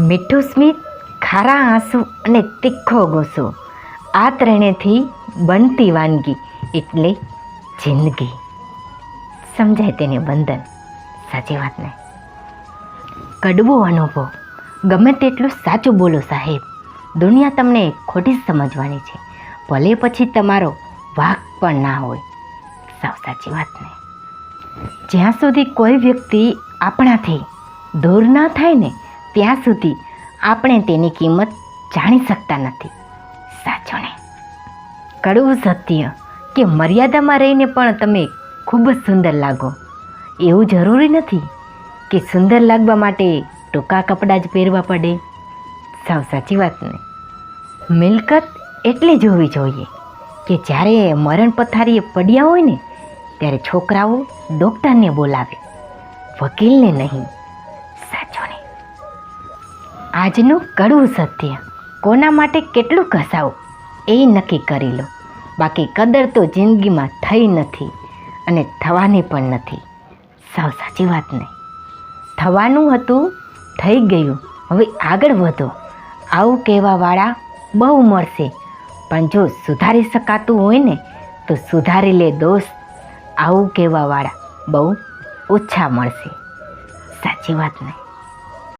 મીઠું સ્મિત, ખારા આંસુ અને તીખો ગુસ્સો આ ત્રણેથી બનતી વાનગી એટલે જિંદગી. સમજાય તેને બંધન સાચી વાત ને? કડવો અનુભવ. ગમે તેટલું સાચું બોલો સાહેબ. દુનિયા તમને ખોટી સમજવાની છે. ભલે પછી તમારો વાક પણ ના હોય. સાવ સાચી વાત ને? જ્યાં સુધી કોઈ વ્યક્તિ આપણાથી દૂર ના થાય ને ત્યાં સુધી આપણે તેની કિંમત જાણી શકતા નથી. સાચો કડવું સત્ય કે મર્યાદામાં રહીને પણ તમે ખૂબ જ સુંદર લાગો. એવું જરૂરી નથી કે સુંદર લાગવા માટે ટૂંકા કપડાં જ પહેરવા પડે. સાવ સાચી વાત ને? મિલકત એટલી જ હોવી જોઈએ કે જ્યારે મરણ પથારીએ પડ્યા હોય ને, ત્યારે છોકરાઓ ડૉક્ટરને બોલાવે, વકીલને નહીં. આજનું કડવું સત્ય. કોના માટે કેટલું ઘસાવું? એ નક્કી કરી લો. બાકી કદર તો જિંદગીમાં થઈ નથી અને થવાની પણ નથી. સાવ સાચી વાત નહીં થવાનું હતું, થઈ ગયું. હવે આગળ વધો. આવું કહેવાવાળા બહુ મળશે. પણ જો સુધારી શકાતું હોય ને, તો સુધારી લે દોસ્ત. આવું કહેવાવાળા બહુ ઓછા મળશે. સાચી વાત નહીં